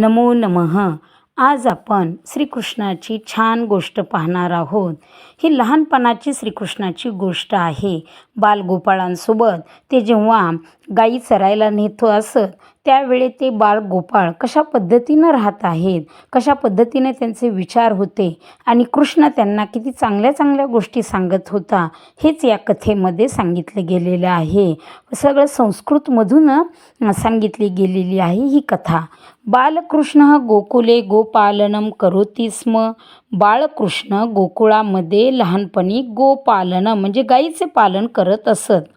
नमो नमः. आज आपण श्रीकृष्णाची छान गोष्ट पाहणार आहोत. ही लहानपणाची श्रीकृष्णाची गोष्ट आहे. बालगोपाळांसोबत ते जेव्हा गाई चरायला नेतो असत त्यावेळी ते बाळ गोपाळ कशा पद्धतीनं राहत आहेत? कशा पद्धतीने त्यांचे विचार होते? आणि कृष्ण त्यांना किती चांगल्या चांगल्या गोष्टी सांगत होता हेच या कथेमध्ये सांगितलं गेलेलं आहे. सगळं संस्कृतमधून सांगितली गेलेली आहे ही कथा. बालकृष्ण गोकुले गोपालनम करोती स्म. बाळकृष्ण गोकुळामध्ये लहानपणी गोपालन म्हणजे गाईचे पालन करत असत.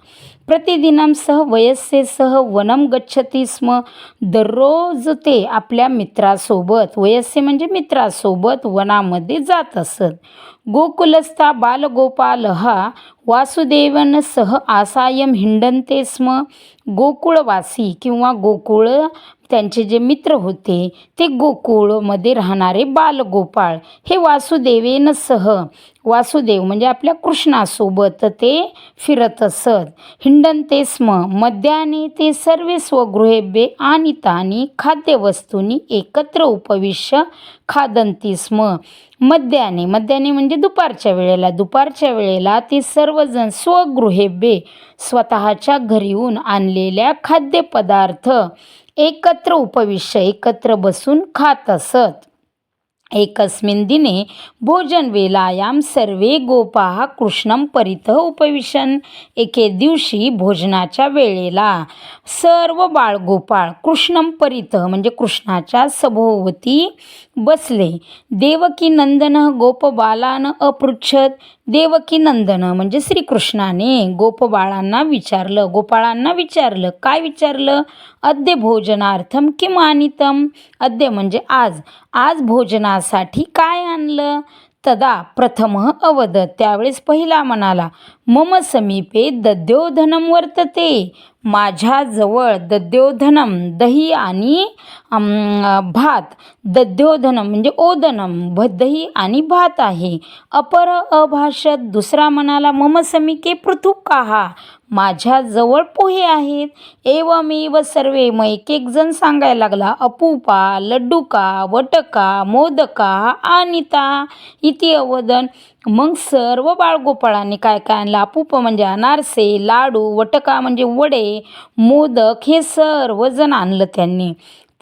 प्रतिदिनं सह वयस्से सह वनम गच्छती स्म. दररोज ते आपल्या मित्रासोबत वयस्से म्हणजे मित्रासोबत वनामध्ये जात असत. गोकुलस्था बालगोपालः वासुदेवन सह आसायम हिंडंते स्म गोकुळवासी किंवा गोकुळ त्यांचे जे मित्र होते ते गोकुळमध्ये राहणारे बालगोपाळ हे वासुदेवेन सह वासुदेव म्हणजे आपल्या कृष्णासोबत ते फिरत असत हिंडंते स्म मद्याने ते सर्व स्वगृहेभ्ये आणि तानी खाद्यवस्तूंनी एकत्र उपविश्य खादंती स्म मध्याने मध्याने म्हणजे दुपारच्या वेळेला. दुपारच्या वेळेला ते सर्वजण स्वगृहे बे स्वतःच्या घरी येऊन आणलेल्या खाद्यपदार्थ एकत्र उपविश्य एकत्र बसून खात असत. एकस्मिन् दिने भोजनवेलायां सर्वे गोपाः कृष्णं परितः उपविशन. एके दिवशी भोजनाच्या वेळेला सर्व बाळगोपाळ कृष्णं परितः म्हणजे कृष्णाच्या सभोवती बसले. देवकी नंदन गोपबालान अपृच्छत देवकीनंदन म्हणजे श्रीकृष्णाने गोपबाळांना विचारलं. गोपाळांना विचारलं. काय विचारलं? अद्य भोजनार्थम किम आनितम अद्य म्हणजे आज. आज भोजनासाठी काय आणलं? तदा प्रथम अवदत त्यावेळेस पहिला म्हणाला मम समीपे दद्योधनम वर्तते. माझ्याजवळ दद्योधनम दही आणि भात. दद्योधनम म्हणजे ओदनम. भ दही आणि भात आहे. अपर अभाषत दुसरा म्हणाला मम समीके पृथुकाहा. माझ्याजवळ पोहे आहेत. एवमेव सर्वे मग एक एक जण सांगायला लागला अपूपा लड्डूका वटका मोदका आनिता इति अवदन मग सर्व बाळगोपाळांनी काय काय आणलं? अपूप म्हणजे अनारसे लाडू वटका म्हणजे वडे मोदक हे सर्वजण आणलं त्यांनी.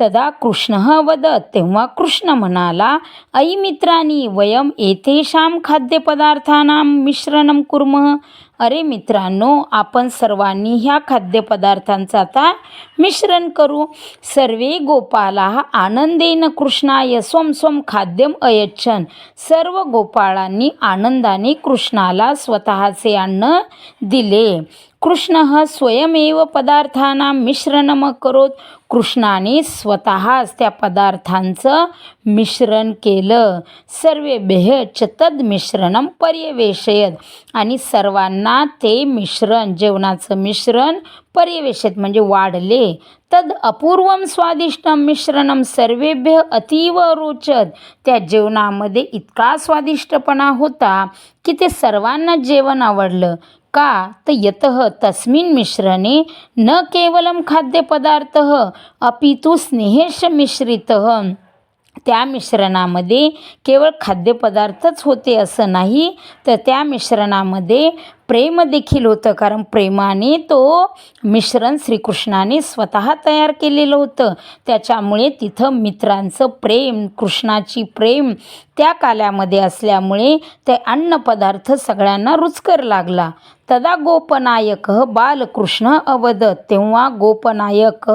तदा कृष्ण वदत. तेव्हा कृष्ण म्हणाला ऐ मित्रांनी वयम एतेषां खाद्यपदार्थानां मिश्रणं कुर्मः. अरे मित्रांनो आपण सर्वांनी ह्या खाद्यपदार्थांचं आता मिश्रण करू. सर्वे गोपाला आनंदेन कृष्णाय स्वम स्वम खाद्यम अयच्छन. सर्व गोपाळांनी आनंदाने कृष्णाला स्वतःचे अन्न दिले. कृष्ण स्वयमेव पदार्थांना मिश्रणम करोत. कृष्णाने स्वतःच त्या पदार्थांचं मिश्रण केलं. सर्वेभ्य च तद मिश्रणं पर्यवेशयत आणि सर्वांना ते मिश्रण जेवणाचं मिश्रण पर्यवेशत म्हणजे वाढले. तद अपूर्वम स्वादिष्ट मिश्रणम सर्वेभ्य अतीव रोचत. त्या जेवणामध्ये इतका स्वादिष्टपणा होता की ते सर्वांना जेवण आवडलं. का? तर यत तस्मिन् मिश्रणे न केवलं खाद्यपदार्थ अपि तु स्नेहेश मिश्रित. त्या मिश्रणामध्ये केवळ खाद्यपदार्थच होते असं नाही तर त्या मिश्रणामध्ये प्रेम देखील होतं कारण प्रेमाने तो मिश्रण श्रीकृष्णाने स्वतः तयार केलेलं होतं. त्याच्यामुळे तिथं मित्रांचं प्रेम कृष्णाची प्रेम त्या काल्यामध्ये असल्यामुळे ते अन्नपदार्थ सगळ्यांना रुचकर लागला. तदा गोपनायक बालकृष्ण अवदत तेव्हा गोपनायक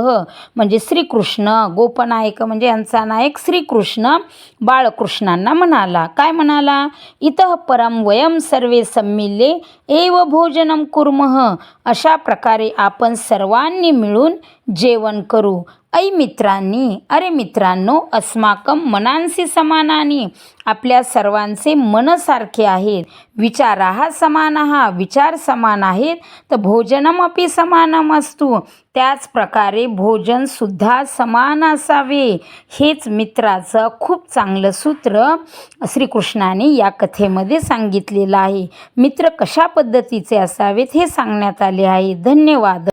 म्हणजे श्रीकृष्ण गोपनायक म्हणजे यांचा नायक श्रीकृष्ण बाळकृष्णांना म्हणाला. काय म्हणाला? इतः परम वयम सर्वे सम्मिल्ये एव भोजनम कुर्मः. अशा प्रकारे आपण सर्वांनी मिळून जेवण करू. ऐ मित्रांनी अरे मित्रांनो अस्माकम मनांसी समानानी. आपल्या सर्वांचे मनसारखे आहेत. विचाराहा समानहा विचार समान आहेत. तर भोजनम अपि समानम असतो. त्याच प्रकारे भोजनसुद्धा समान असावे. हेच मित्राचं खूप चांगलं सूत्र श्रीकृष्णाने या कथेमध्ये सांगितलेलं आहे. मित्र कशा पद्धतीचे असावेत हे सांगण्यात आले आहे. धन्यवाद.